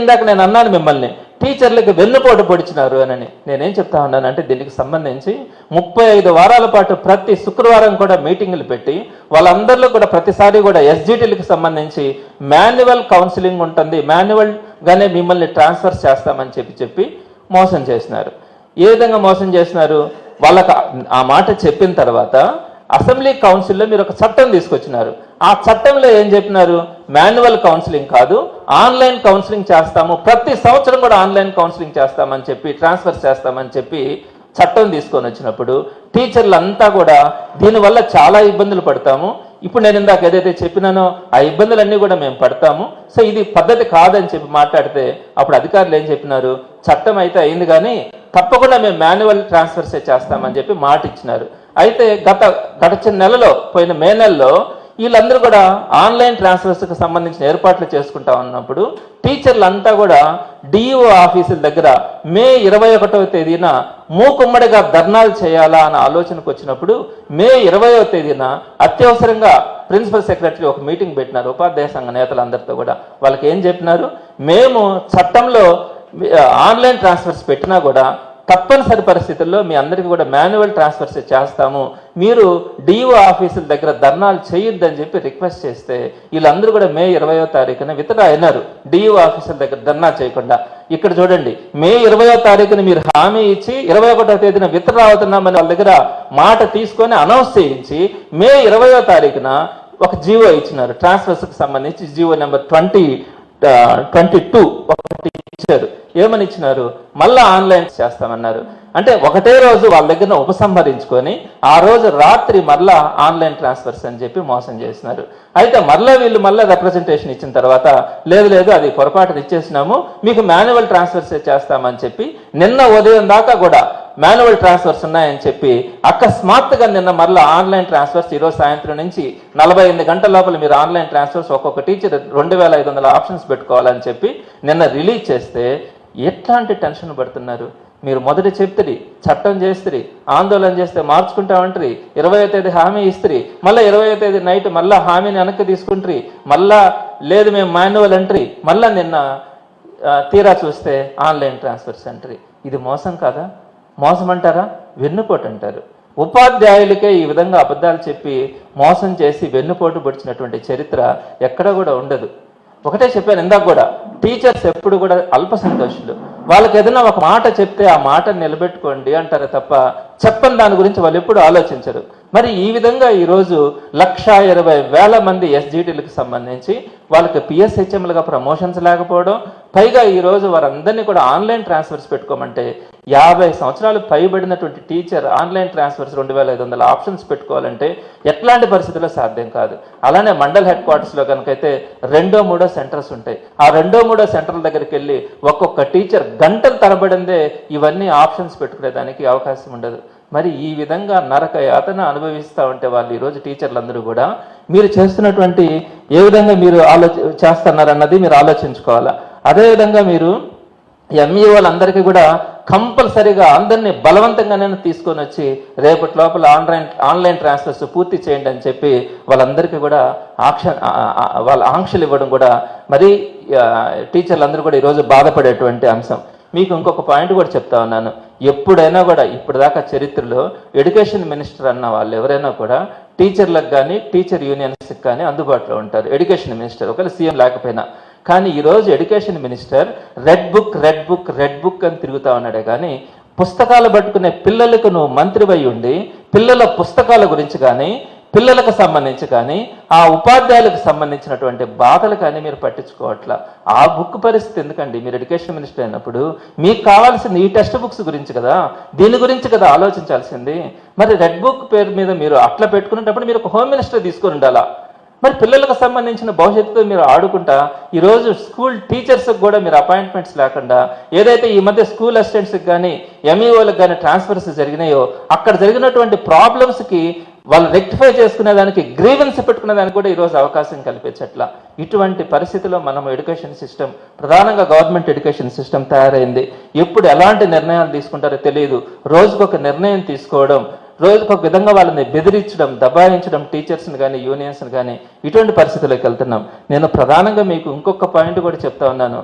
ఇందాక నేను అన్నాను మిమ్మల్ని టీచర్లకు వెన్నుపోటు పొడిచినారు అని నేనేం చెప్తా ఉన్నాను అంటే దీనికి సంబంధించి ముప్పై ఐదు వారాల పాటు ప్రతి శుక్రవారం కూడా మీటింగులు పెట్టి వాళ్ళందరిలో కూడా ప్రతిసారి కూడా ఎస్జిటీలకు సంబంధించి మాన్యువల్ కౌన్సిలింగ్ ఉంటుంది. మాన్యువల్గానే మిమ్మల్ని ట్రాన్స్ఫర్ చేస్తామని చెప్పి చెప్పి మోసం చేసినారు. ఏ విధంగా మోసం చేసినారు? వాళ్ళకి ఆ మాట చెప్పిన తర్వాత అసెంబ్లీ కౌన్సిల్లో మీరు ఒక చట్టం తీసుకొచ్చినారు. ఆ చట్టంలో ఏం చెప్పినారు? మాన్యువల్ కౌన్సిలింగ్ కాదు ఆన్లైన్ కౌన్సిలింగ్ చేస్తాము ప్రతి సంవత్సరం కూడా ఆన్లైన్ కౌన్సిలింగ్ చేస్తామని చెప్పి ట్రాన్స్ఫర్ చేస్తామని చెప్పి చట్టం తీసుకొని వచ్చినప్పుడు టీచర్లు అంతా కూడా దీనివల్ల చాలా ఇబ్బందులు పడతాము. ఇప్పుడు నేను ఇందాక ఏదైతే చెప్పినానో ఆ ఇబ్బందులన్నీ కూడా మేము పడతాము. సో ఇది పద్ధతి కాదని చెప్పి మాట్లాడితే అప్పుడు అధికారులు ఏం చెప్పినారు? చట్టం అయితే అయింది కానీ తప్పకుండా మేము మాన్యువల్ ట్రాన్స్ఫర్సే చేస్తామని చెప్పి మాట ఇచ్చినారు అయితే గత గడిచిన నెలలో పోయిన మే నెలలో వీళ్ళందరూ కూడా ఆన్లైన్ ట్రాన్స్ఫర్స్కి సంబంధించిన ఏర్పాట్లు చేసుకుంటా ఉన్నప్పుడు టీచర్లు అంతా కూడా డిఈఓ ఆఫీసుల దగ్గర మే ఇరవై ఒకటవ తేదీన మూకుమ్మడిగా ధర్నాలు చేయాలా అన్న ఆలోచనకు వచ్చినప్పుడు మే ఇరవయో తేదీన అత్యవసరంగా ప్రిన్సిపల్ సెక్రటరీ ఒక మీటింగ్ పెట్టినారు. ఉపాధ్యాయ సంఘ నేతలందరితో కూడా. వాళ్ళకి ఏం చెప్పినారు? మేము చట్టంలో ఆన్లైన్ ట్రాన్స్ఫర్స్ పెట్టినా కూడా తప్పనిసరి పరిస్థితుల్లో మీ అందరికీ కూడా మాన్యువల్ ట్రాన్స్ఫర్స్ చేస్తాము. మీరు డిఓ ఆఫీసుల దగ్గర ధర్నాలు చేయొద్దని చెప్పి రిక్వెస్ట్ చేస్తే వీళ్ళందరూ కూడా మే ఇరవయో తారీఖున విత్డ్రా అయినారు. డిఓ ఆఫీసుల దగ్గర ధర్నా చేయకుండా. ఇక్కడ చూడండి మే ఇరవయో తారీఖున మీరు హామీ ఇచ్చి ఇరవై ఒకటో తేదీన విత్డ్రా అవుతున్నామని వాళ్ళ దగ్గర మాట తీసుకొని అనౌన్స్ చేయించి మే ఇరవయో తారీఖున ఒక జీవో ఇచ్చినారు. ట్రాన్స్ఫర్స్కి సంబంధించి GO number twenty twenty two ఒకటి ఇచ్చారు. ఏమని ఇచ్చినారు? మళ్ళా ఆన్లైన్ చేస్తామన్నారు. అంటే ఒకటే రోజు వాళ్ళ దగ్గర ఉపసంహరించుకొని ఆ రోజు రాత్రి మళ్ళా ఆన్లైన్ ట్రాన్స్ఫర్స్ అని చెప్పి మోసం చేసినారు. అయితే మళ్ళీ వీళ్ళు మళ్ళీ రిప్రజెంటేషన్ ఇచ్చిన తర్వాత లేదు లేదు అది పొరపాటున ఇచ్చేసినాము మీకు మాన్యువల్ ట్రాన్స్ఫర్స్ చేస్తామని చెప్పి నిన్న ఉదయం దాకా కూడా మాన్యువల్ ట్రాన్స్ఫర్స్ ఉన్నాయని చెప్పి అకస్మాత్తుగా నిన్న మరలా ఆన్లైన్ ట్రాన్స్ఫర్స్ ఈరోజు సాయంత్రం నుంచి నలభై ఎనిమిది గంటల లోపల మీరు ఆన్లైన్ ట్రాన్స్ఫర్స్ ఒక్కొక్క టీచర్ రెండు వేల ఐదు వందల ఆప్షన్స్ పెట్టుకోవాలని చెప్పి నిన్న రిలీజ్ చేస్తే ఎట్లాంటి టెన్షన్ పడుతున్నారు? మీరు మొదట చెప్తుంది చట్టం చేస్తుంది ఆందోళన చేస్తే మార్చుకుంటామంటారు ఇరవై తేదీ హామీ ఇస్తుంది మళ్ళీ ఇరవై తేదీ నైట్ మళ్ళీ హామీని వెనక్కి తీసుకుంటారు మళ్ళా లేదు మేము మాన్యువల్ ఎంట్రీ మళ్ళా నిన్న తీరా చూస్తే ఆన్లైన్ ట్రాన్స్ఫర్స్ అంటారు. ఇది మోసం కాదా? మోసం అంటారా వెన్నుపోటు అంటారు ఉపాధ్యాయులకే ఈ విధంగా అబద్ధాలు చెప్పి మోసం చేసి వెన్నుపోటు పొడిచినటువంటి చరిత్ర ఎక్కడ కూడా ఉండదు. ఒకటే చెప్పాను ఇందాక కూడా టీచర్స్ ఎప్పుడు కూడా అల్ప సంతోషులు. వాళ్ళకి ఏదైనా ఒక మాట చెప్తే ఆ మాట నిలబెట్టుకోండి అంటారు తప్ప చెప్పని దాని గురించి వాళ్ళు ఎప్పుడు ఆలోచించరు. మరి ఈ విధంగా ఈరోజు లక్ష ఇరవై వేల మంది ఎస్జీటీలకు సంబంధించి వాళ్ళకి పిఎస్హెచ్ఎంలుగా ప్రమోషన్స్ లేకపోవడం పైగా ఈరోజు వారందరినీ కూడా ఆన్లైన్ ట్రాన్స్ఫర్స్ పెట్టుకోమంటే యాభై సంవత్సరాలు పైబడినటువంటి టీచర్ ఆన్లైన్ ట్రాన్స్ఫర్స్ రెండు వేల ఐదు వందల ఆప్షన్స్ పెట్టుకోవాలంటే ఎట్లాంటి పరిస్థితుల్లో సాధ్యం కాదు. అలానే మండల్ హెడ్ క్వార్టర్స్లో కనుకైతే రెండో మూడో సెంటర్స్ ఉంటాయి. ఆ రెండో మూడో సెంటర్ల దగ్గరికి వెళ్ళి ఒక్కొక్క టీచర్ గంటలు తరబడిందే ఇవన్నీ ఆప్షన్స్ పెట్టుకునేదానికి అవకాశం ఉండదు. మరి ఈ విధంగా నరక యాతన అనుభవిస్తూ ఉంటే వాళ్ళు ఈరోజు టీచర్లందరూ కూడా మీరు చేస్తున్నటువంటి ఏ విధంగా మీరు ఆలోచ చేస్తున్నారన్నది మీరు ఆలోచించుకోవాలా? అదేవిధంగా మీరు ఎంఈ వాళ్ళందరికీ కూడా కంపల్సరీగా అందరినీ బలవంతంగానే తీసుకొని వచ్చి రేపటి లోపల ఆన్లైన్ ఆన్లైన్ ట్రాన్స్ఫర్స్ పూర్తి చేయండి అని చెప్పి వాళ్ళందరికీ కూడా ఆక్ష వాళ్ళ ఆంక్షలు ఇవ్వడం కూడా మరి టీచర్లందరూ కూడా ఈరోజు బాధపడేటువంటి అంశం. మీకు ఇంకొక పాయింట్ కూడా చెప్తా ఉన్నాను. ఎప్పుడైనా కూడా ఇప్పటిదాకా చరిత్రలో ఎడ్యుకేషన్ మినిస్టర్ అన్న వాళ్ళు ఎవరైనా కూడా టీచర్లకు కానీ టీచర్ యూనియన్స్కి కానీ అందుబాటులో ఉంటారు. ఎడ్యుకేషన్ మినిస్టర్ ఒకవేళ సీఎం లేకపోయినా. కానీ ఈరోజు education minister red book red book red book అని తిరుగుతా ఉన్నాడే కానీ పుస్తకాలు పట్టుకునే పిల్లలకు నువ్వు మంత్రివై ఉండి పిల్లల పుస్తకాల గురించి కానీ పిల్లలకు సంబంధించి కానీ ఆ ఉపాధ్యాయులకు సంబంధించినటువంటి బాధలు కానీ మీరు పట్టించుకోవట్లా. ఆ బుక్ పరిస్థితి ఎందుకండి? మీరు ఎడ్యుకేషన్ మినిస్టర్ అయినప్పుడు మీకు కావాల్సింది ఈ టెక్స్ట్ బుక్స్ గురించి కదా? దీని గురించి కదా ఆలోచించాల్సింది? మరి రెడ్ బుక్ పేరు మీద మీరు అట్లా పెట్టుకునేటప్పుడు మీరు ఒక హోమ్ మినిస్టర్ తీసుకుని ఉండాలా? మరి పిల్లలకు సంబంధించిన భవిష్యత్తుతో మీరు ఆడుకుంటా ఈరోజు స్కూల్ టీచర్స్కి కూడా మీరు అపాయింట్మెంట్స్ లేకుండా ఏదైతే ఈ మధ్య స్కూల్ అసిస్టెంట్స్కి కానీ ఎంఈఓలకు కానీ ట్రాన్స్ఫర్స్ జరిగినాయో అక్కడ జరిగినటువంటి ప్రాబ్లమ్స్కి వాళ్ళు రెక్టిఫై చేసుకునే దానికి గ్రీవెన్స్ పెట్టుకునే దానికి కూడా ఈరోజు అవకాశం కల్పించట్లా. ఇటువంటి పరిస్థితిలో మనం ఎడ్యుకేషన్ సిస్టమ్ ప్రధానంగా గవర్నమెంట్ ఎడ్యుకేషన్ సిస్టమ్ తయారైంది. ఎప్పుడు ఎలాంటి నిర్ణయాలు తీసుకుంటారో తెలియదు రోజుకొక నిర్ణయం తీసుకోవడం రోజుకొక విధంగా వాళ్ళని బెదిరించడం దబాయించడం టీచర్స్ని కానీ యూనియన్స్ని కానీ ఇటువంటి పరిస్థితుల్లోకి వెళ్తున్నాం. నేను ప్రధానంగా మీకు ఇంకొక పాయింట్ కూడా చెప్తా ఉన్నాను.